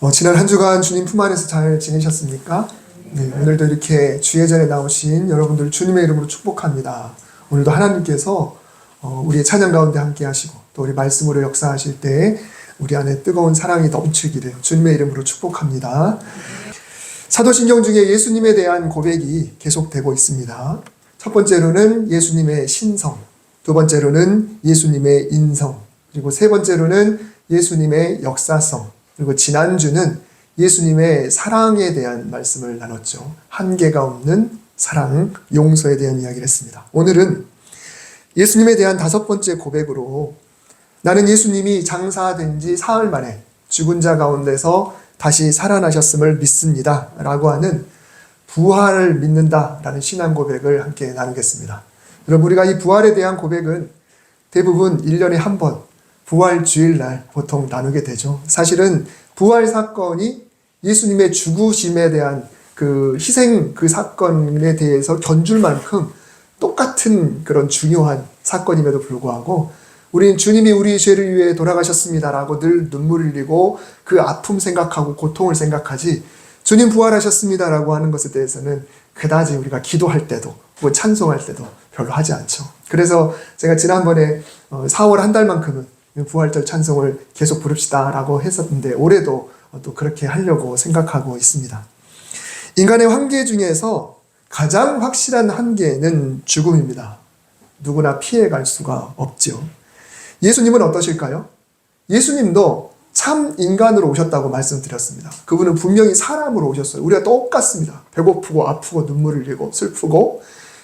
어, 지난 한 주간 주님 품 안에서 잘 지내셨습니까? 네, 오늘도 이렇게 주의 전에 나오신 여러분들 주님의 이름으로 축복합니다. 오늘도 하나님께서 어, 우리의 찬양 가운데 함께 하시고 또 우리 말씀으로 역사하실 때 우리 안에 뜨거운 사랑이 넘치기를 주님의 이름으로 축복합니다. 사도신경 중에 예수님에 대한 고백이 계속되고 있습니다. 첫 번째로는 예수님의 신성, 두 번째로는 예수님의 인성, 그리고 세 번째로는 예수님의 역사성, 그리고 지난주는 예수님의 사랑에 대한 말씀을 나눴죠. 한계가 없는 사랑, 용서에 대한 이야기를 했습니다. 오늘은 예수님에 대한 다섯 번째 고백으로 나는 예수님이 장사된 지 사흘 만에 죽은 자 가운데서 다시 살아나셨음을 믿습니다. 라고 하는 부활을 믿는다. 라는 신앙 고백을 함께 나누겠습니다. 여러분, 우리가 이 부활에 대한 고백은 대부분 1년에 한 번, 부활 주일날 보통 나누게 되죠. 사실은 부활 사건이 예수님의 죽으심에 대한 그 희생 그 사건에 대해서 견줄 만큼 똑같은 그런 중요한 사건임에도 불구하고 우리는 주님이 우리 죄를 위해 돌아가셨습니다라고 늘 눈물을 흘리고 그 아픔 생각하고 고통을 생각하지 주님 부활하셨습니다라고 하는 것에 대해서는 그다지 우리가 기도할 때도 혹은 찬송할 때도 별로 하지 않죠. 그래서 제가 지난번에 4월 한 달만큼은 부활절 찬송을 계속 부릅시다라고 했었는데 올해도 또 그렇게 하려고 생각하고 있습니다. 인간의 한계 중에서 가장 확실한 한계는 죽음입니다. 누구나 피해갈 수가 없죠. 예수님은 어떠실까요? 예수님도 참 인간으로 오셨다고 말씀드렸습니다. 그분은 분명히 사람으로 오셨어요. 우리가 똑같습니다. 배고프고 아프고 눈물을 흘리고 슬프고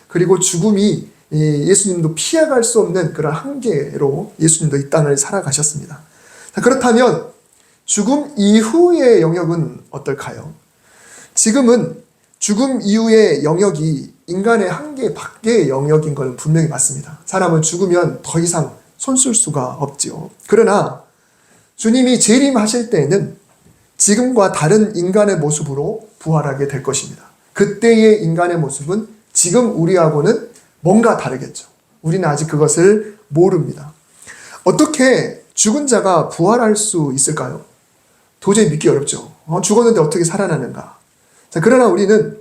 그리고 죽음이 예수님도 피해갈 수 없는 그런 한계로 예수님도 이 땅을 살아가셨습니다. 그렇다면 죽음 이후의 영역은 어떨까요? 지금은 죽음 이후의 영역이 인간의 한계 밖의 영역인 것은 분명히 맞습니다. 사람은 죽으면 더 이상 손쓸 수가 없지요. 그러나 주님이 재림하실 때에는 지금과 다른 인간의 모습으로 부활하게 될 것입니다. 그때의 인간의 모습은 지금 우리하고는 뭔가 다르겠죠. 우리는 아직 그것을 모릅니다. 어떻게 죽은 자가 부활할 수 있을까요? 도저히 믿기 어렵죠. 어, 죽었는데 어떻게 살아나는가? 자, 그러나 우리는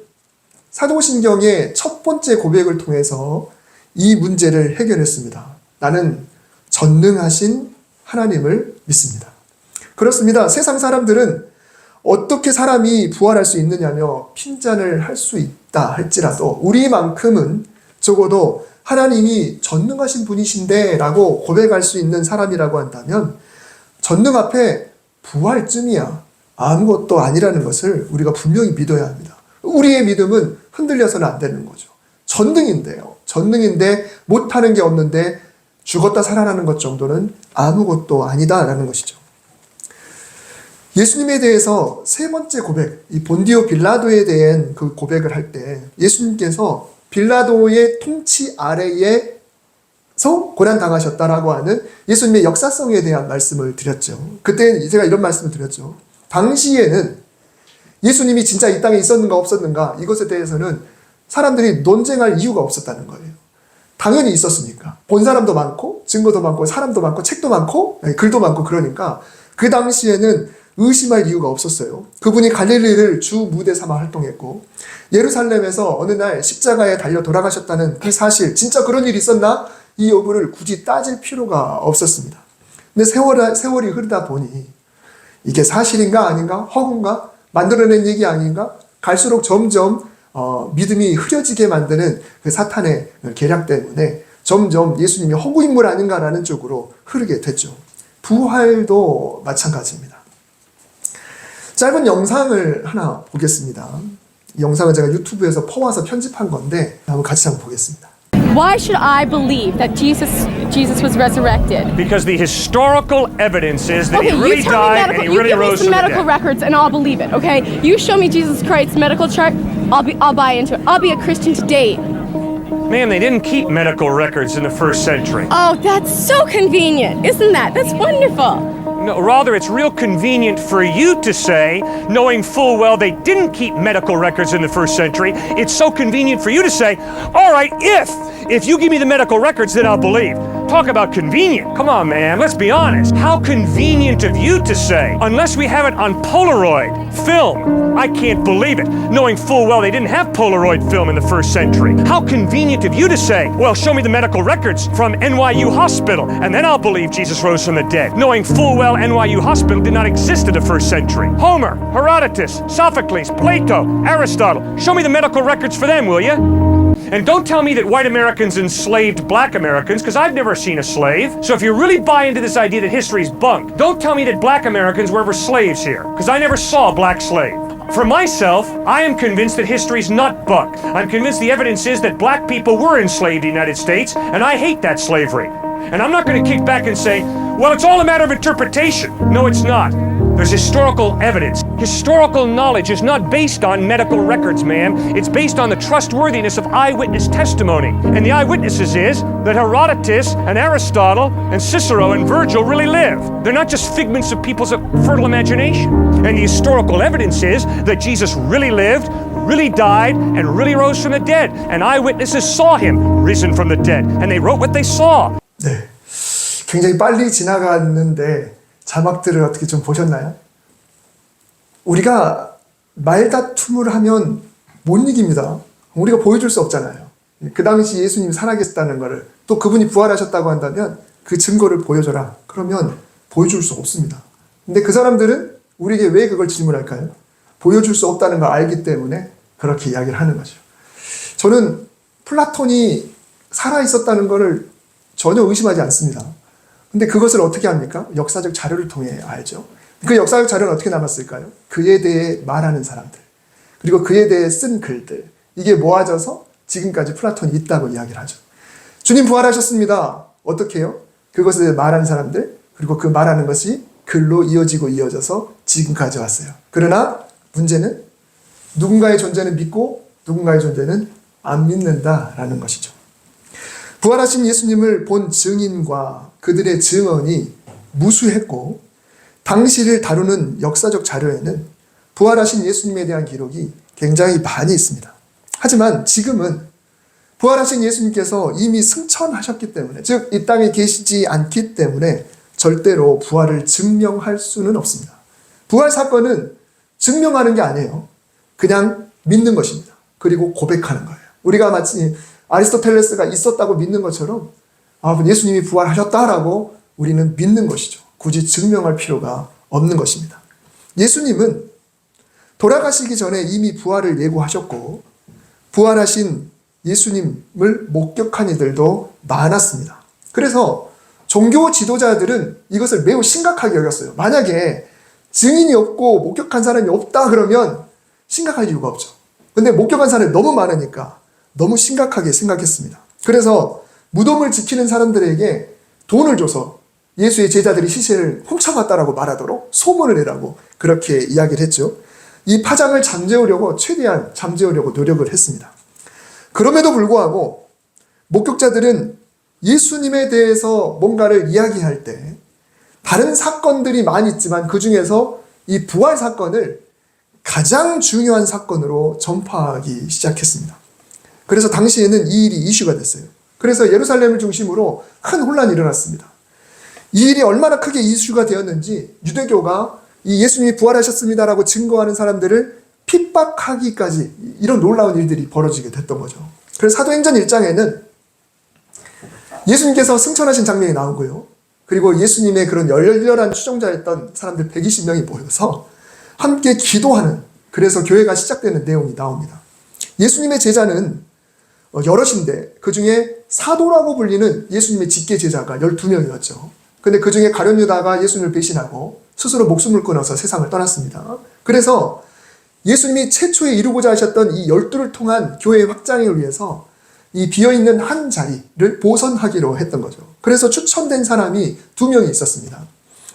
사도신경의 첫 번째 고백을 통해서 이 문제를 해결했습니다. 나는 전능하신 하나님을 믿습니다. 그렇습니다. 세상 사람들은 어떻게 사람이 부활할 수 있느냐며 핀잔을 할 수 있다 할지라도 우리만큼은 적어도 하나님이 전능하신 분이신데 라고 고백할 수 있는 사람이라고 한다면 전능 앞에 부활쯤이야 아무것도 아니라는 것을 우리가 분명히 믿어야 합니다. 우리의 믿음은 흔들려서는 안 되는 거죠. 전능인데요. 전능인데 못하는 게 없는데 죽었다 살아나는 것 정도는 아무것도 아니다라는 것이죠. 예수님에 대해서 세 번째 고백, 이 본디오 빌라도에 대한 그 고백을 할 때 예수님께서 빌라도의 통치 아래에서 고난 당하셨다라고 하는 예수님의 역사성에 대한 말씀을 드렸죠. 그때 제가 이런 말씀을 드렸죠. 당시에는 예수님이 진짜 이 땅에 있었는가 없었는가 이것에 대해서는 사람들이 논쟁할 이유가 없었다는 거예요. 당연히 있었으니까. 본 사람도 많고, 증거도 많고, 사람도 많고, 책도 많고, 글도 많고, 그러니까 그 당시에는 의심할 이유가 없었어요. 그분이 갈릴리를 주 무대 삼아 활동했고, 예루살렘에서 어느 날 십자가에 달려 돌아가셨다는 그 사실, 진짜 그런 일이 있었나? 이 여부를 굳이 따질 필요가 없었습니다. 근데 세월, 세월이 흐르다 보니, 이게 사실인가 아닌가? 허구인가? 만들어낸 얘기 아닌가? 갈수록 점점 어, 믿음이 흐려지게 만드는 그 사탄의 계략 때문에 점점 예수님이 허구인물 아닌가라는 쪽으로 흐르게 됐죠. 부활도 마찬가지입니다. 짧은 영상을 하나 보겠습니다. 이 영상은 제가 유튜브에서 퍼와서 편집한 건데 한번 같이 한번 보겠습니다. Why should I believe that Jesus Jesus was resurrected? Because the historical evidence is that Okay, he really you tell me died medical. and he You really give me rose some from the medical dead. records, and I'll believe it. Okay, you show me Jesus Christ's medical chart. I'll be. I'll buy into it. I'll be a Christian today. Ma'am, they didn't keep medical records in the first century. Oh, that's so convenient, isn't that? That's wonderful. No, rather, it's real convenient for you to say, knowing full well they didn't keep medical records in the first century. It's so convenient for you to say, all right, if if you give me the medical records, then I'll believe. Talk about convenient. Come on, man, let's be honest. How convenient of you to say, unless we have it on Polaroid film. I can't believe it, knowing full well they didn't have Polaroid film in the first century. How convenient of you to say, well, show me the medical records from NYU Hospital, and then I'll believe Jesus rose from the dead, knowing full well NYU Hospital did not exist in the first century. Homer, Herodotus, Sophocles, Plato, Aristotle, show me the medical records for them, will you? And don't tell me that white Americans enslaved black Americans, because I've never seen a slave. So if you really buy into this idea that history's bunk, don't tell me that black Americans were ever slaves here, because I never saw a black slave. For myself, I am convinced that history's not bunk. I'm convinced the evidence is that black people were enslaved in the United States, and I hate that slavery. And I'm not going to kick back and say, well, it's all a matter of interpretation. No, it's not. There's historical evidence. Historical knowledge is not based on medical records, man. It's based on the trustworthiness of eyewitness testimony. And the eyewitnesses is that Herodotus and Aristotle and Cicero and Virgil really lived. They're not just figments of people's fertile imagination. And the historical evidence is that Jesus really lived, really died, and really rose from the dead. And eyewitnesses saw him risen from the dead. And they wrote what they saw. 네. 굉장히 빨리 지나갔는데 자막들을 어떻게 좀 보셨나요? 우리가 말다툼을 하면 못 이깁니다. 우리가 보여줄 수 없잖아요. 그 당시 예수님이 살아계셨다는 것을 또 그분이 부활하셨다고 한다면 그 증거를 보여줘라. 그러면 보여줄 수 없습니다. 근데 그 사람들은 우리에게 왜 그걸 질문할까요? 보여줄 수 없다는 걸 알기 때문에 그렇게 이야기를 하는 거죠. 저는 플라톤이 살아 있었다는 것을 전혀 의심하지 않습니다. 근데 그것을 어떻게 합니까? 역사적 자료를 통해 알죠. 그 역사적 자료는 어떻게 남았을까요? 그에 대해 말하는 사람들, 그리고 그에 대해 쓴 글들, 이게 모아져서 지금까지 플라톤이 있다고 이야기를 하죠. 주님 부활하셨습니다. 어떻게 해요? 그것을 말하는 사람들, 그리고 그 말하는 것이 글로 이어지고 이어져서 지금까지 왔어요. 그러나 문제는 누군가의 존재는 믿고 누군가의 존재는 안 믿는다라는 것이죠. 부활하신 예수님을 본 증인과 그들의 증언이 무수했고 당시를 다루는 역사적 자료에는 부활하신 예수님에 대한 기록이 굉장히 많이 있습니다. 하지만 지금은 부활하신 예수님께서 이미 승천하셨기 때문에 즉 이 땅에 계시지 않기 때문에 절대로 부활을 증명할 수는 없습니다. 부활 사건은 증명하는 게 아니에요. 그냥 믿는 것입니다. 그리고 고백하는 거예요. 우리가 마치 아리스토텔레스가 있었다고 믿는 것처럼 아, 예수님이 부활하셨다라고 우리는 믿는 것이죠. 굳이 증명할 필요가 없는 것입니다. 예수님은 돌아가시기 전에 이미 부활을 예고하셨고 부활하신 예수님을 목격한 이들도 많았습니다. 그래서 종교 지도자들은 이것을 매우 심각하게 여겼어요. 만약에 증인이 없고 목격한 사람이 없다 그러면 심각할 이유가 없죠. 근데 목격한 사람이 너무 많으니까 너무 심각하게 생각했습니다. 그래서 무덤을 지키는 사람들에게 돈을 줘서 예수의 제자들이 시체를 훔쳐갔다라고 말하도록 소문을 내라고 그렇게 이야기를 했죠. 이 파장을 잠재우려고 최대한 잠재우려고 노력을 했습니다. 그럼에도 불구하고 목격자들은 예수님에 대해서 뭔가를 이야기할 때 다른 사건들이 많이 있지만 그 중에서 이 부활 사건을 가장 중요한 사건으로 전파하기 시작했습니다. 그래서 당시에는 이 일이 이슈가 됐어요. 그래서 예루살렘을 중심으로 큰 혼란이 일어났습니다. 이 일이 얼마나 크게 이슈가 되었는지 유대교가 이 예수님이 부활하셨습니다라고 증거하는 사람들을 핍박하기까지 이런 놀라운 일들이 벌어지게 됐던 거죠. 그래서 사도행전 1장에는 예수님께서 승천하신 장면이 나오고요. 그리고 예수님의 그런 열렬한 추종자였던 사람들 120명이 모여서 함께 기도하는 그래서 교회가 시작되는 내용이 나옵니다. 예수님의 제자는 어, 여럿인데 그 중에 사도라고 불리는 예수님의 직계 제자가 12명이었죠. 근데 그 중에 가룟 유다가 예수님을 배신하고 스스로 목숨을 끊어서 세상을 떠났습니다. 그래서 예수님이 최초에 이루고자 하셨던 이 열두를 통한 교회 확장을 위해서 이 비어있는 한 자리를 보선하기로 했던 거죠. 그래서 추천된 사람이 두 명이 있었습니다.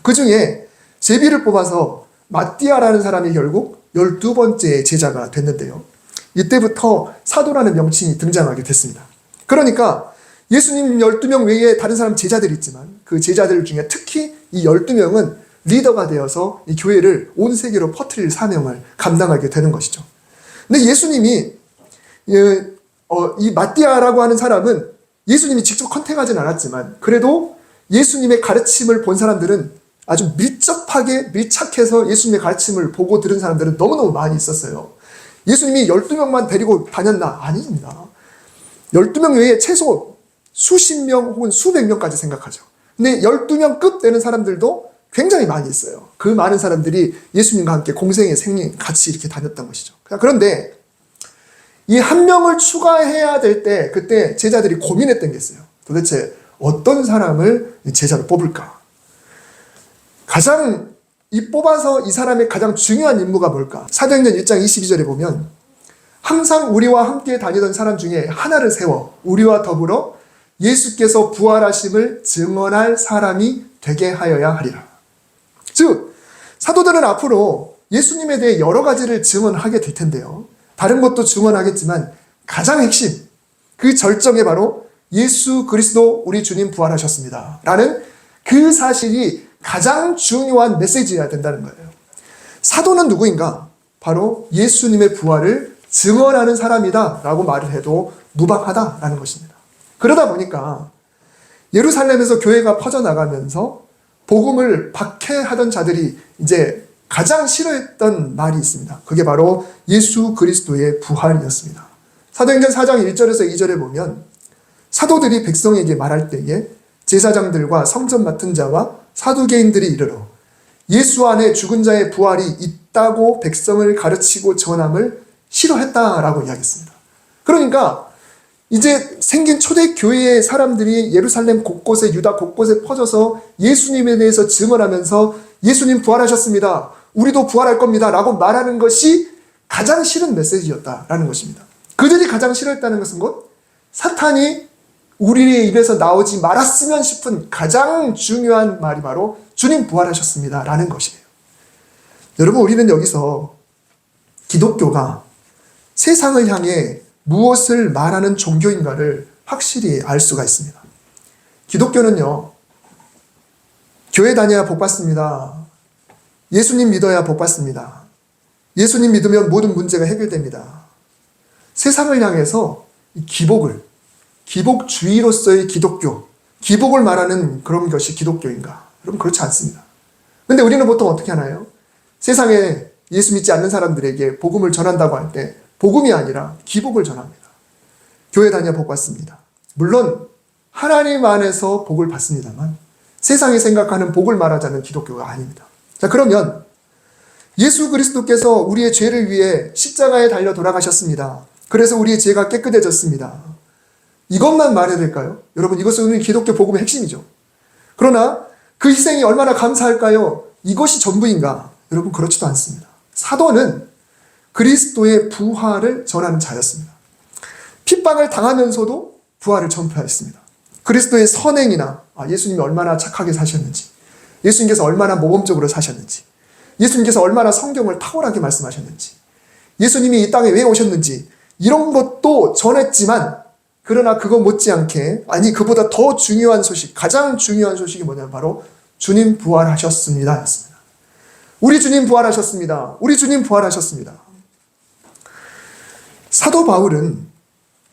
그 중에 제비를 뽑아서 마띠아라는 사람이 결국 열두 번째 제자가 됐는데요. 이때부터 사도라는 명칭이 등장하게 됐습니다. 그러니까 예수님 12명 외에 다른 사람 제자들이 있지만 그 제자들 중에 특히 이 12명은 리더가 되어서 이 교회를 온 세계로 퍼뜨릴 사명을 감당하게 되는 것이죠. 근데 예수님이 예, 어, 이 마띠아라고 하는 사람은 예수님이 직접 컨택하진 않았지만 그래도 예수님의 가르침을 본 사람들은 아주 밀접하게 밀착해서 예수님의 가르침을 보고 들은 사람들은 너무너무 많이 있었어요. 예수님이 12명만 데리고 다녔나? 아닙니다. 12명 외에 최소 수십 명 혹은 수백 명까지 생각하죠. 근데 12명급 되는 사람들도 굉장히 많이 있어요. 그 많은 사람들이 예수님과 함께 공생의 생님 같이 이렇게 다녔던 것이죠. 그런데 이 한 명을 추가해야 될 때 그때 제자들이 고민했던 게 있어요. 도대체 어떤 사람을 제자로 뽑을까? 가장 이 뽑아서 이 사람의 가장 중요한 임무가 뭘까? 사도행전 1장 22절에 보면 항상 우리와 함께 다니던 사람 중에 하나를 세워 우리와 더불어 예수께서 부활하심을 증언할 사람이 되게 하여야 하리라. 즉 사도들은 앞으로 예수님에 대해 여러 가지를 증언하게 될 텐데요. 다른 것도 증언하겠지만 가장 핵심 그 절정에 바로 예수 그리스도 우리 주님 부활하셨습니다. 라는 그 사실이 가장 중요한 메시지여야 된다는 거예요. 사도는 누구인가? 바로 예수님의 부활을 증언하는 사람이다 라고 말을 해도 무방하다라는 것입니다. 그러다 보니까 예루살렘에서 교회가 퍼져나가면서 복음을 박해하던 자들이 이제 가장 싫어했던 말이 있습니다. 그게 바로 예수 그리스도의 부활이었습니다. 사도행전 4장 1절에서 2절에 보면 사도들이 백성에게 말할 때에 제사장들과 성전 맡은 자와 사두개인들이 이르러 예수 안에 죽은 자의 부활이 있다고 백성을 가르치고 전함을 싫어했다라고 이야기했습니다. 그러니까 이제 생긴 초대 교회의 사람들이 예루살렘 곳곳에 유다 곳곳에 퍼져서 예수님에 대해서 증언하면서 예수님 부활하셨습니다. 우리도 부활할 겁니다. 라고 말하는 것이 가장 싫은 메시지였다라는 것입니다. 그들이 가장 싫어했다는 것은 곧 사탄이 우리의 입에서 나오지 말았으면 싶은 가장 중요한 말이 바로 주님 부활하셨습니다. 라는 것이에요. 여러분, 우리는 여기서 기독교가 세상을 향해 무엇을 말하는 종교인가를 확실히 알 수가 있습니다. 기독교는요, 교회 다녀야 복 받습니다. 예수님 믿어야 복 받습니다. 예수님 믿으면 모든 문제가 해결됩니다. 세상을 향해서 이 기복을, 기복주의로서의 기독교, 기복을 말하는 그런 것이 기독교인가? 여러분, 그렇지 않습니다. 근데 우리는 보통 어떻게 하나요? 세상에 예수 믿지 않는 사람들에게 복음을 전한다고 할 때, 복음이 아니라 기복을 전합니다. 교회 다녀 복 받습니다. 물론, 하나님 안에서 복을 받습니다만, 세상이 생각하는 복을 말하자는 기독교가 아닙니다. 자, 그러면 예수 그리스도께서 우리의 죄를 위해 십자가에 달려 돌아가셨습니다. 그래서 우리의 죄가 깨끗해졌습니다. 이것만 말해야 될까요? 여러분, 이것은 우리 기독교 복음의 핵심이죠. 그러나 그 희생이 얼마나 감사할까요? 이것이 전부인가? 여러분, 그렇지도 않습니다. 사도는 그리스도의 부활을 전하는 자였습니다. 핍박을 당하면서도 부활을 전파했습니다. 그리스도의 선행이나 아, 예수님이 얼마나 착하게 사셨는지, 예수님께서 얼마나 모범적으로 사셨는지, 예수님께서 얼마나 성경을 탁월하게 말씀하셨는지, 예수님이 이 땅에 왜 오셨는지, 이런 것도 전했지만, 그러나 그거 못지않게, 아니, 그보다 더 중요한 소식, 가장 중요한 소식이 뭐냐면 바로 주님 부활하셨습니다. 였습니다. 우리 주님 부활하셨습니다. 우리 주님 부활하셨습니다. 사도 바울은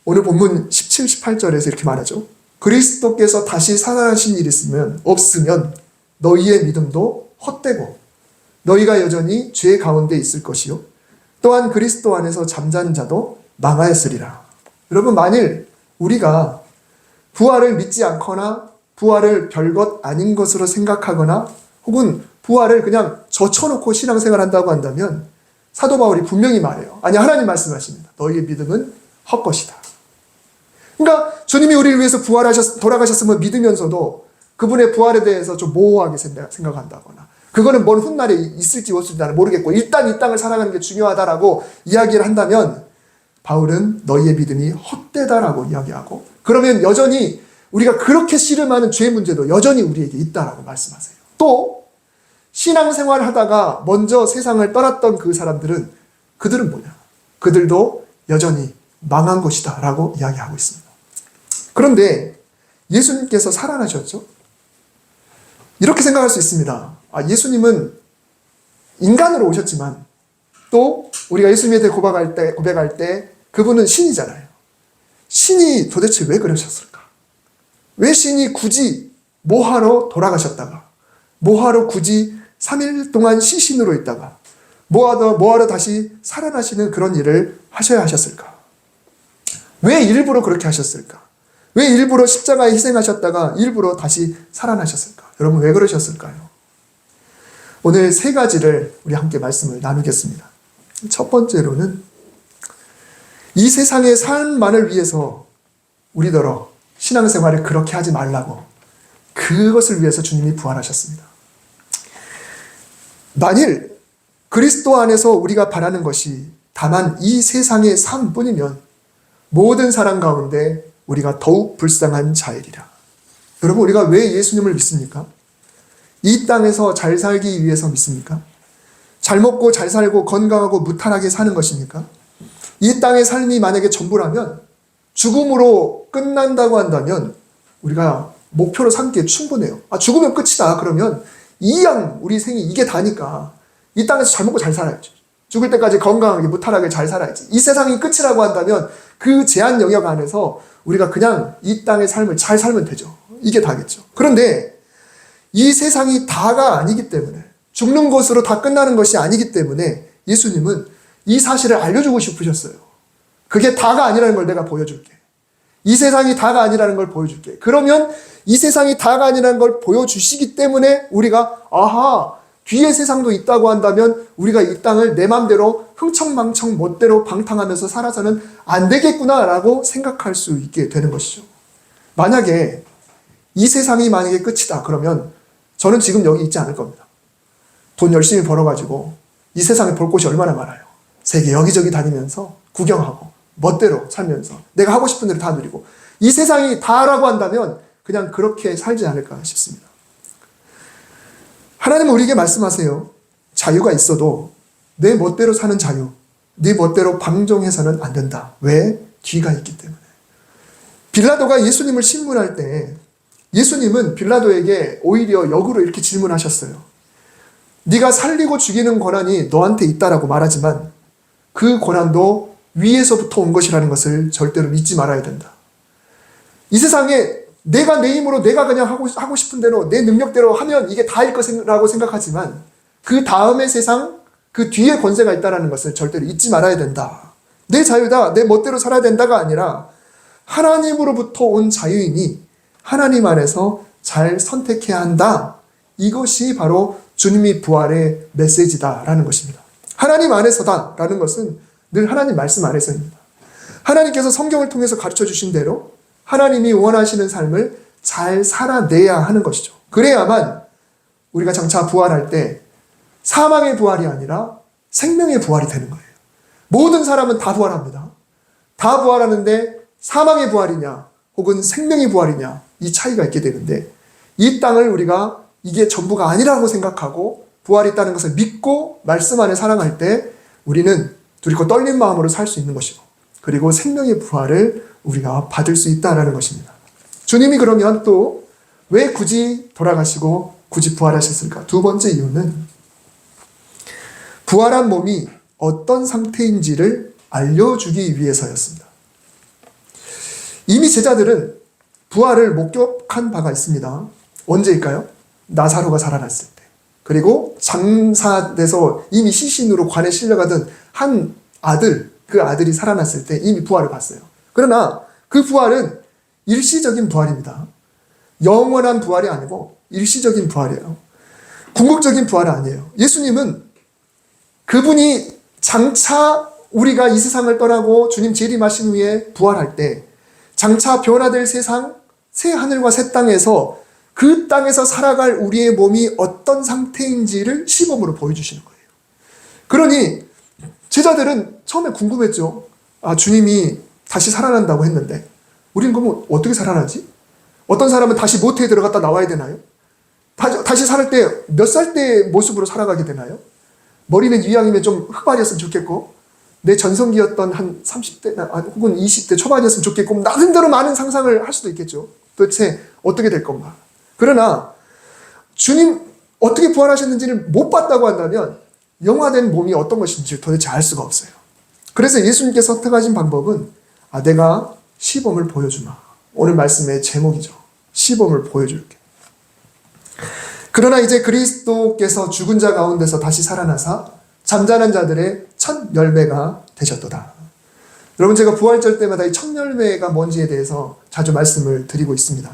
오늘 본문 17, 18절에서 이렇게 말하죠. 그리스도께서 다시 살아나신 일이 있으면 없으면 너희의 믿음도 헛되고 너희가 여전히 죄 가운데 있을 것이요 또한 그리스도 안에서 잠자는 자도 망하였으리라. 여러분 만일 우리가 부활을 믿지 않거나 부활을 별것 아닌 것으로 생각하거나 혹은 부활을 그냥 젖혀놓고 신앙생활 한다고 한다면 사도 바울이 분명히 말해요. 아니 하나님 말씀하십니다. 너희의 믿음은 헛것이다. 그러니까 주님이 우리를 위해서 부활하셨 돌아가셨음을 믿으면서도 그분의 부활에 대해서 좀 모호하게 생각한다거나 그거는 먼 훗날에 있을지 없을지 나는 모르겠고 일단 이 땅을 살아가는 게 중요하다라고 이야기를 한다면 바울은 너희의 믿음이 헛되다라고 이야기하고 그러면 여전히 우리가 그렇게 씨름하는 죄 문제도 여전히 우리에게 있다라고 말씀하세요. 또 신앙생활을 하다가 먼저 세상을 떠났던 그 사람들은 그들은 뭐냐? 그들도 여전히 망한 것이다 라고 이야기하고 있습니다. 그런데 예수님께서 살아나셨죠? 이렇게 생각할 수 있습니다. 아, 예수님은 인간으로 오셨지만 또 우리가 예수님에 대해 고백할 때, 고백할 때 그분은 신이잖아요. 신이 도대체 왜 그러셨을까? 왜 신이 굳이 뭐하러 돌아가셨다가 뭐하러 굳이 3일 동안 시신으로 있다가 뭐하러 뭐하러 다시 살아나시는 그런 일을 하셔야 하셨을까? 왜 일부러 그렇게 하셨을까? 왜 일부러 십자가에 희생하셨다가 일부러 다시 살아나셨을까? 여러분 왜 그러셨을까요? 오늘 세 가지를 우리 함께 말씀을 나누겠습니다. 첫 번째로는 이 세상의 삶만을 위해서 우리더러 신앙생활을 그렇게 하지 말라고 그것을 위해서 주님이 부활하셨습니다. 만일 그리스도 안에서 우리가 바라는 것이 다만 이 세상의 삶뿐이면 모든 사람 가운데 우리가 더욱 불쌍한 자이리라. 여러분 우리가 왜 예수님을 믿습니까? 이 땅에서 잘 살기 위해서 믿습니까? 잘 먹고 잘 살고 건강하고 무탈하게 사는 것입니까? 이 땅의 삶이 만약에 전부라면 죽음으로 끝난다고 한다면 우리가 목표로 삼기에 충분해요. 아, 죽으면 끝이다. 그러면 이양 우리 생이 이게 다니까 이 땅에서 잘 먹고 잘 살아야지. 죽을 때까지 건강하게 무탈하게 잘 살아야지. 이 세상이 끝이라고 한다면 그 제한 영역 안에서 우리가 그냥 이 땅의 삶을 잘 살면 되죠. 이게 다겠죠. 그런데 이 세상이 다가 아니기 때문에 죽는 것으로 다 끝나는 것이 아니기 때문에 예수님은 이 사실을 알려주고 싶으셨어요. 그게 다가 아니라는 걸 내가 보여줄게. 이 세상이 다가 아니라는 걸 보여줄게. 그러면 이 세상이 다가 아니라는 걸 보여주시기 때문에 우리가 아하 뒤에 세상도 있다고 한다면 우리가 이 땅을 내 맘대로 흥청망청 멋대로 방탕하면서 살아서는 안 되겠구나라고 생각할 수 있게 되는 것이죠. 만약에 이 세상이 만약에 끝이다 그러면 저는 지금 여기 있지 않을 겁니다. 돈 열심히 벌어가지고 이 세상에 볼 곳이 얼마나 많아요. 세계 여기저기 다니면서 구경하고 멋대로 살면서 내가 하고 싶은 대로 다 누리고 이 세상이 다라고 한다면 그냥 그렇게 살지 않을까 싶습니다. 하나님은 우리에게 말씀하세요. 자유가 있어도 내 멋대로 사는 자유, 네 멋대로 방종해서는 안 된다. 왜? 뒤가 있기 때문에. 빌라도가 예수님을 신문할 때 예수님은 빌라도에게 오히려 역으로 이렇게 질문하셨어요. 네가 살리고 죽이는 권한이 너한테 있다라고 말하지만 그 권한도 위에서부터 온 것이라는 것을 절대로 믿지 말아야 된다. 이 세상에 내가 내 힘으로 내가 그냥 하고, 하고 싶은 대로 내 능력대로 하면 이게 다일 것이라고 생각하지만 그 다음의 세상, 그 뒤에 권세가 있다는 것을 절대로 잊지 말아야 된다. 내 자유다, 내 멋대로 살아야 된다가 아니라 하나님으로부터 온 자유이니 하나님 안에서 잘 선택해야 한다. 이것이 바로 주님이 부활의 메시지다라는 것입니다. 하나님 안에서다라는 것은 늘 하나님 말씀 안에서입니다. 하나님께서 성경을 통해서 가르쳐 주신 대로 하나님이 원하시는 삶을 잘 살아내야 하는 것이죠. 그래야만 우리가 장차 부활할 때 사망의 부활이 아니라 생명의 부활이 되는 거예요. 모든 사람은 다 부활합니다. 다 부활하는데 사망의 부활이냐 혹은 생명의 부활이냐 이 차이가 있게 되는데 이 땅을 우리가 이게 전부가 아니라고 생각하고 부활이 있다는 것을 믿고 말씀 안에 살아갈 때 우리는 두렵고 떨린 마음으로 살 수 있는 것이고 그리고 생명의 부활을 우리가 받을 수 있다라는 것입니다. 주님이 그러면 또 왜 굳이 돌아가시고 굳이 부활하셨을까? 두 번째 이유는 부활한 몸이 어떤 상태인지를 알려주기 위해서였습니다. 이미 제자들은 부활을 목격한 바가 있습니다. 언제일까요? 나사로가 살아났을 때. 그리고 장사돼서 이미 시신으로 관에 실려가던 한 아들, 그 아들이 살아났을 때 이미 부활을 봤어요. 그러나 그 부활은 일시적인 부활입니다. 영원한 부활이 아니고 일시적인 부활이에요. 궁극적인 부활은 아니에요. 예수님은 그분이 장차 우리가 이 세상을 떠나고 주님 재림하신 후에 부활할 때 장차 변화될 세상, 새 하늘과 새 땅에서 그 땅에서 살아갈 우리의 몸이 어떤 상태인지를 시범으로 보여주시는 거예요. 그러니 제자들은 처음에 궁금했죠. 아, 주님이 다시 살아난다고 했는데, 우린 그러면 어떻게 살아나지? 어떤 사람은 다시 모태에 들어갔다 나와야 되나요? 다시, 다시 살을 때몇 살 때 모습으로 살아가게 되나요? 머리는 이왕이면 좀 흑발이었으면 좋겠고, 내 전성기였던 한 30대, 아, 혹은 20대 초반이었으면 좋겠고, 나름대로 많은 상상을 할 수도 있겠죠. 도대체 어떻게 될 건가? 그러나, 주님 어떻게 부활하셨는지를 못 봤다고 한다면, 영화된 몸이 어떤 것인지 도대체 알 수가 없어요. 그래서 예수님께서 선택하신 방법은 아 내가 시범을 보여주마. 오늘 말씀의 제목이죠. 시범을 보여줄게. 그러나 이제 그리스도께서 죽은 자 가운데서 다시 살아나사 잠자는 자들의 첫 열매가 되셨도다. 여러분 제가 부활절 때마다 이 첫 열매가 뭔지에 대해서 자주 말씀을 드리고 있습니다.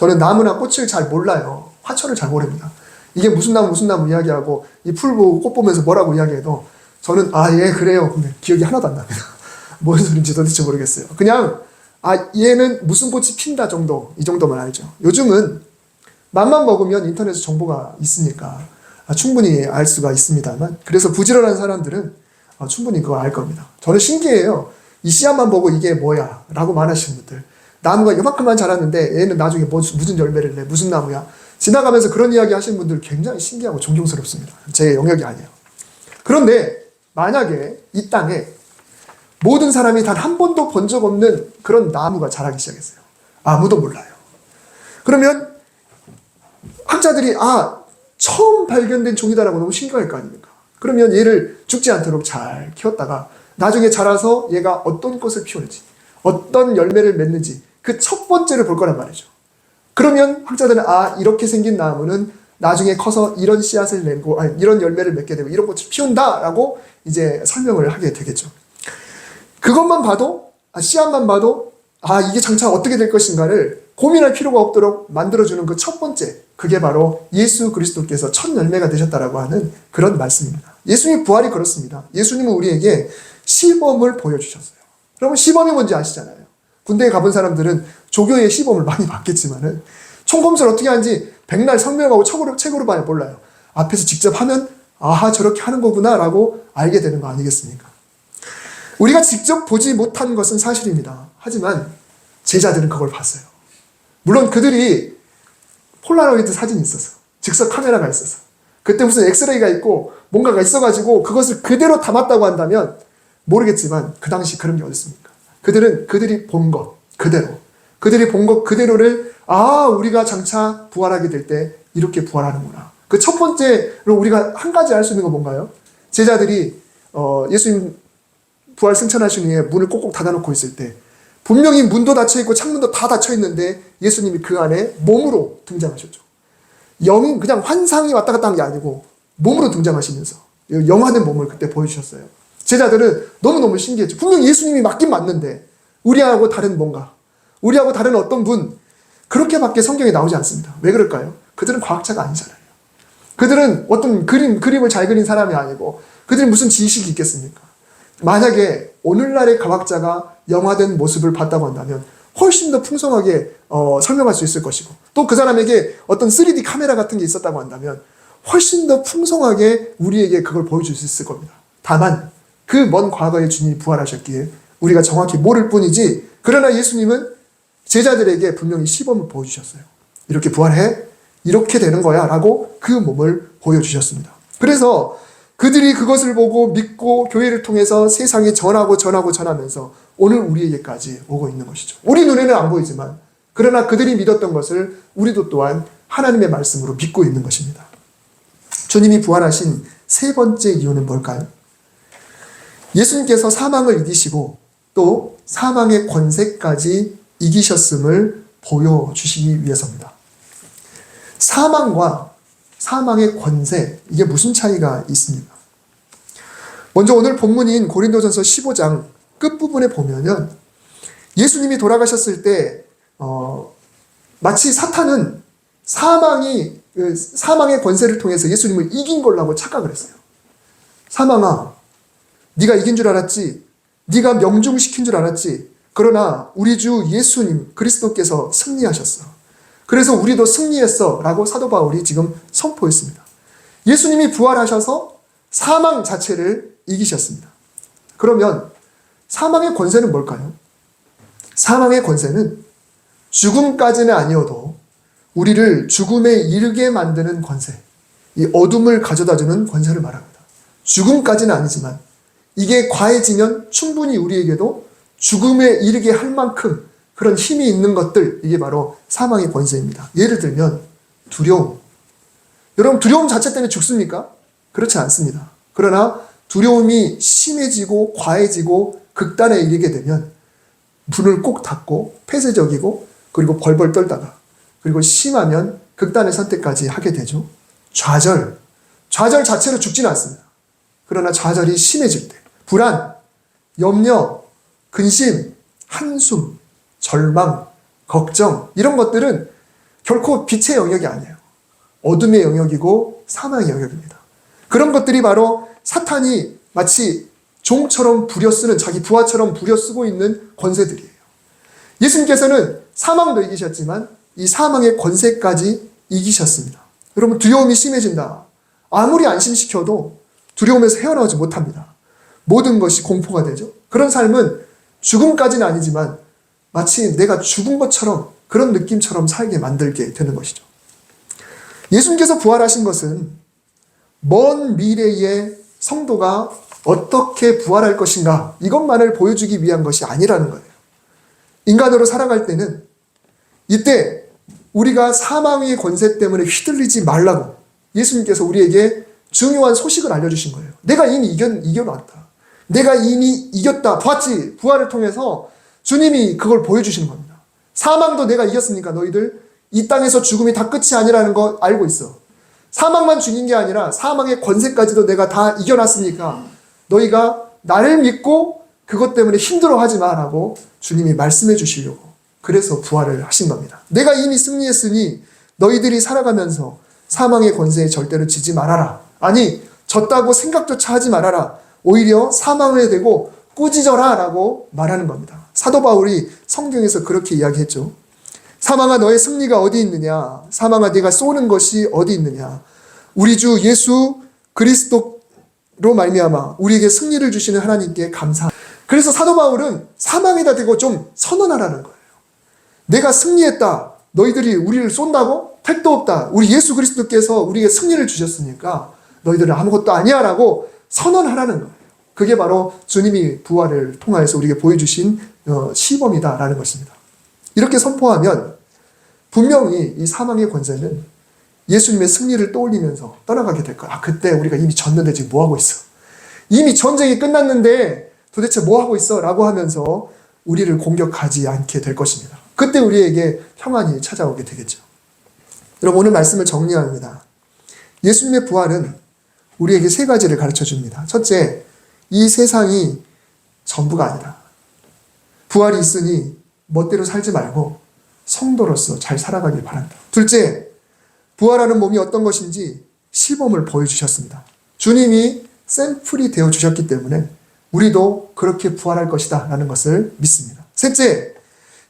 저는 나무나 꽃을 잘 몰라요. 화초를 잘 모릅니다. 이게 무슨 나무 무슨 나무 이야기하고 이 풀 보고 꽃 보면서 뭐라고 이야기해도 저는 아 예 그래요. 근데 기억이 하나도 안 납니다. 뭔 소린지 도대체 모르겠어요. 그냥 아 얘는 무슨 꽃이 핀다 정도 이 정도만 알죠. 요즘은 맘만 먹으면 인터넷에 정보가 있으니까 아, 충분히 알 수가 있습니다만 그래서 부지런한 사람들은 아, 충분히 그거 알 겁니다. 저는 신기해요. 이 씨앗만 보고 이게 뭐야 라고 말하시는 분들 나무가 이만큼만 자랐는데 얘는 나중에 뭐, 무슨 열매를 내 무슨 나무야 지나가면서 그런 이야기 하시는 분들 굉장히 신기하고 존경스럽습니다. 제 영역이 아니에요. 그런데 만약에 이 땅에 모든 사람이 단 한 번도 본 적 없는 그런 나무가 자라기 시작했어요. 아무도 몰라요. 그러면 학자들이 아 처음 발견된 종이다라고 너무 신기할 거 아닙니까? 그러면 얘를 죽지 않도록 잘 키웠다가 나중에 자라서 얘가 어떤 꽃을 피우는지 어떤 열매를 맺는지 그 첫 번째를 볼 거란 말이죠. 그러면 학자들은 아 이렇게 생긴 나무는 나중에 커서 이런 씨앗을 내고 아니, 이런 열매를 맺게 되고 이런 꽃을 피운다라고 이제 설명을 하게 되겠죠. 그것만 봐도 아, 씨앗만 봐도 아 이게 장차 어떻게 될 것인가를 고민할 필요가 없도록 만들어주는 그 첫 번째 그게 바로 예수 그리스도께서 첫 열매가 되셨다라고 하는 그런 말씀입니다. 예수님 부활이 그렇습니다. 예수님은 우리에게 시범을 보여주셨어요. 여러분 시범이 뭔지 아시잖아요. 군대에 가본 사람들은 조교의 시범을 많이 봤겠지만은 총검술 어떻게 하는지 백날 성명하고 책으로, 책으로 봐야 몰라요. 앞에서 직접 하면 아하 저렇게 하는 거구나라고 알게 되는 거 아니겠습니까? 우리가 직접 보지 못한 것은 사실입니다. 하지만 제자들은 그걸 봤어요. 물론 그들이 폴라로이드 사진이 있었어. 즉석 카메라가 있었어. 그때 무슨 엑스레이가 있고 뭔가가 있어가지고 그것을 그대로 담았다고 한다면 모르겠지만 그 당시 그런 게 어딨습니까? 그들은 그들이 본 것 그대로 그들이 본 것 그대로를 아 우리가 장차 부활하게 될 때 이렇게 부활하는구나. 그 첫 번째로 우리가 한 가지 알 수 있는 건 뭔가요? 제자들이 어, 예수님 부활 승천하신 후에 문을 꼭꼭 닫아놓고 있을 때 분명히 문도 닫혀 있고 창문도 다 닫혀 있는데 예수님이 그 안에 몸으로 등장하셨죠. 영인 그냥 환상이 왔다 갔다 한 게 아니고 몸으로 등장하시면서 영화된 몸을 그때 보여주셨어요. 제자들은 너무너무 신기했죠. 분명 예수님이 맞긴 맞는데 우리하고 다른 뭔가 우리하고 다른 어떤 분 그렇게밖에 성경에 나오지 않습니다. 왜 그럴까요? 그들은 과학자가 아니잖아요. 그들은 어떤 그림 그림을 잘 그린 사람이 아니고 그들이 무슨 지식이 있겠습니까? 만약에 오늘날의 과학자가 영화된 모습을 봤다고 한다면 훨씬 더 풍성하게 어, 설명할 수 있을 것이고 또 그 사람에게 어떤 3D 카메라 같은 게 있었다고 한다면 훨씬 더 풍성하게 우리에게 그걸 보여줄 수 있을 겁니다. 다만 그 먼 과거에 주님이 부활하셨기에 우리가 정확히 모를 뿐이지 그러나 예수님은 제자들에게 분명히 시범을 보여주셨어요. 이렇게 부활해 이렇게 되는 거야 라고 그 몸을 보여주셨습니다. 그래서 그들이 그것을 보고 믿고 교회를 통해서 세상에 전하고 전하고 전하면서 오늘 우리에게까지 오고 있는 것이죠. 우리 눈에는 안 보이지만 그러나 그들이 믿었던 것을 우리도 또한 하나님의 말씀으로 믿고 있는 것입니다. 주님이 부활하신 세 번째 이유는 뭘까요? 예수님께서 사망을 이기시고 또 사망의 권세까지 이기셨음을 보여주시기 위해서입니다. 사망과 사망의 권세, 이게 무슨 차이가 있습니까? 먼저 오늘 본문인 고린도전서 15장 끝부분에 보면은 예수님이 돌아가셨을 때, 어, 마치 사탄은 사망이, 그 사망의 권세를 통해서 예수님을 이긴 걸라고 착각을 했어요. 사망아, 네가 이긴 줄 알았지? 네가 명중시킨 줄 알았지? 그러나 우리 주 예수님 그리스도께서 승리하셨어. 그래서 우리도 승리했어. 라고 사도 바울이 지금 선포했습니다. 예수님이 부활하셔서 사망 자체를 이기셨습니다. 그러면 사망의 권세는 뭘까요? 사망의 권세는 죽음까지는 아니어도 우리를 죽음에 이르게 만드는 권세, 이 어둠을 가져다 주는 권세를 말합니다. 죽음까지는 아니지만 이게 과해지면 충분히 우리에게도 죽음에 이르게 할 만큼 그런 힘이 있는 것들, 이게 바로 사망의 권세입니다. 예를 들면, 두려움. 여러분, 두려움 자체 때문에 죽습니까? 그렇지 않습니다. 그러나 두려움이 심해지고 과해지고 극단에 이르게 되면 문을 꼭 닫고 폐쇄적이고 그리고 벌벌 떨다가 그리고 심하면 극단의 선택까지 하게 되죠. 좌절. 좌절 자체로 죽지는 않습니다. 그러나 좌절이 심해질 때, 불안, 염려, 근심, 한숨, 절망, 걱정, 이런 것들은 결코 빛의 영역이 아니에요. 어둠의 영역이고 사망의 영역입니다. 그런 것들이 바로 사탄이 마치 종처럼 부려쓰는 자기 부하처럼 부려쓰고 있는 권세들이에요. 예수님께서는 사망도 이기셨지만 이 사망의 권세까지 이기셨습니다. 여러분 두려움이 심해진다. 아무리 안심시켜도 두려움에서 헤어나오지 못합니다. 모든 것이 공포가 되죠. 그런 삶은 죽음까지는 아니지만 마치 내가 죽은 것처럼 그런 느낌처럼 살게 만들게 되는 것이죠. 예수님께서 부활하신 것은 먼 미래의 성도가 어떻게 부활할 것인가 이것만을 보여주기 위한 것이 아니라는 거예요. 인간으로 살아갈 때는 이때 우리가 사망의 권세 때문에 휘둘리지 말라고 예수님께서 우리에게 중요한 소식을 알려주신 거예요. 내가 이미 이겨, 이겨놨다. 내가 이미 이겼다. 봤지? 부활을 통해서 주님이 그걸 보여주시는 겁니다. 사망도 내가 이겼으니까 너희들 이 땅에서 죽음이 다 끝이 아니라는 거 알고 있어. 사망만 죽인 게 아니라 사망의 권세까지도 내가 다 이겨놨으니까 너희가 나를 믿고 그것 때문에 힘들어하지 마라고 주님이 말씀해 주시려고 그래서 부활을 하신 겁니다. 내가 이미 승리했으니 너희들이 살아가면서 사망의 권세에 절대로 지지 말아라. 아니 졌다고 생각조차 하지 말아라. 오히려 사망을 대고 꾸짖어라 라고 말하는 겁니다. 사도 바울이 성경에서 그렇게 이야기했죠. 사망아 너의 승리가 어디 있느냐? 사망아 네가 쏘는 것이 어디 있느냐? 우리 주 예수 그리스도로 말미암아 우리에게 승리를 주시는 하나님께 감사. 그래서 사도 바울은 사망에다 대고 좀 선언하라는 거예요. 내가 승리했다. 너희들이 우리를 쏜다고? 택도 없다. 우리 예수 그리스도께서 우리에게 승리를 주셨으니까 너희들은 아무것도 아니야라고 선언하라는 거예요. 그게 바로 주님이 부활을 통하여서 우리에게 보여주신 어, 시범이다라는 것입니다. 이렇게 선포하면 분명히 이 사망의 권세는 예수님의 승리를 떠올리면서 떠나가게 될 거야. 아, 그때 우리가 이미 졌는데 지금 뭐 하고 있어? 이미 전쟁이 끝났는데 도대체 뭐 하고 있어? 라고 하면서 우리를 공격하지 않게 될 것입니다. 그때 우리에게 평안이 찾아오게 되겠죠. 여러분, 오늘 말씀을 정리합니다. 예수님의 부활은 우리에게 세 가지를 가르쳐 줍니다. 첫째, 이 세상이 전부가 아니다. 부활이 있으니 멋대로 살지 말고 성도로서 잘 살아가길 바란다. 둘째, 부활하는 몸이 어떤 것인지 시범을 보여주셨습니다. 주님이 샘플이 되어 주셨기 때문에 우리도 그렇게 부활할 것이다 라는 것을 믿습니다. 셋째,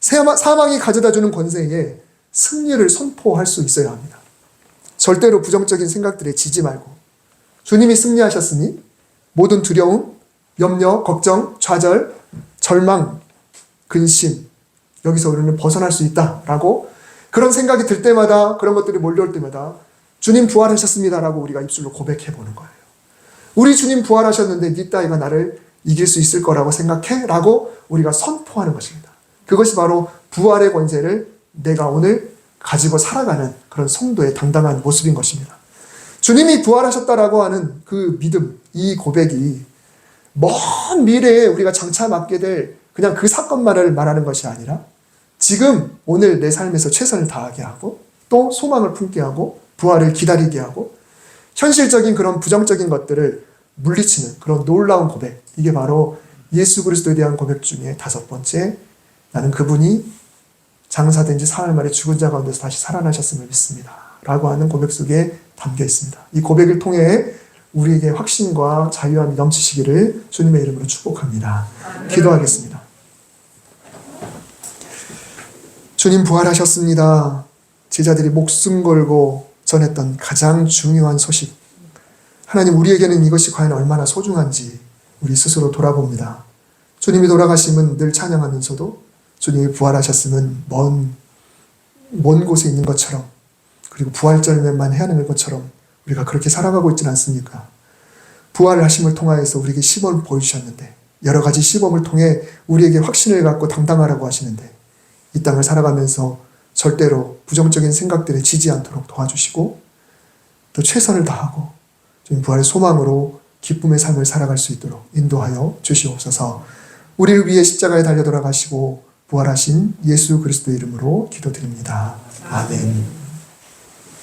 사망이 가져다 주는 권세에 승리를 선포할 수 있어야 합니다. 절대로 부정적인 생각들에 지지 말고 주님이 승리하셨으니 모든 두려움, 염려, 걱정, 좌절, 절망, 근심 여기서 우리는 벗어날 수 있다라고 그런 생각이 들 때마다 그런 것들이 몰려올 때마다 주님 부활하셨습니다라고 우리가 입술로 고백해 보는 거예요. 우리 주님 부활하셨는데 네 따위가 나를 이길 수 있을 거라고 생각해? 라고 우리가 선포하는 것입니다. 그것이 바로 부활의 권세를 내가 오늘 가지고 살아가는 그런 성도의 당당한 모습인 것입니다. 주님이 부활하셨다라고 하는 그 믿음, 이 고백이 먼 미래에 우리가 장차 맞게 될 그냥 그 사건만을 말하는 것이 아니라 지금 오늘 내 삶에서 최선을 다하게 하고 또 소망을 품게 하고 부활을 기다리게 하고 현실적인 그런 부정적인 것들을 물리치는 그런 놀라운 고백. 이게 바로 예수 그리스도에 대한 고백 중에 다섯 번째 나는 그분이 장사된 지 사흘 만에 죽은 자 가운데서 다시 살아나셨음을 믿습니다. 라고 하는 고백 속에 담겨 있습니다. 이 고백을 통해 우리에게 확신과 자유함이 넘치시기를 주님의 이름으로 축복합니다. 기도하겠습니다. 주님 부활하셨습니다. 제자들이 목숨 걸고 전했던 가장 중요한 소식. 하나님 우리에게는 이것이 과연 얼마나 소중한지 우리 스스로 돌아봅니다. 주님이 돌아가심은 늘 찬양하면서도 주님이 부활하셨음은 먼, 먼 곳에 있는 것처럼 그리고 부활절에만 해야 하는 것처럼 우리가 그렇게 살아가고 있지는 않습니까? 부활을 하심을 통하여서 우리에게 시범을 보여주셨는데 여러 가지 시범을 통해 우리에게 확신을 갖고 당당하라고 하시는데 이 땅을 살아가면서 절대로 부정적인 생각들에 지지 않도록 도와주시고 또 최선을 다하고 좀 부활의 소망으로 기쁨의 삶을 살아갈 수 있도록 인도하여 주시옵소서. 우리를 위해 십자가에 달려 돌아가시고 부활하신 예수 그리스도 이름으로 기도드립니다. 아멘.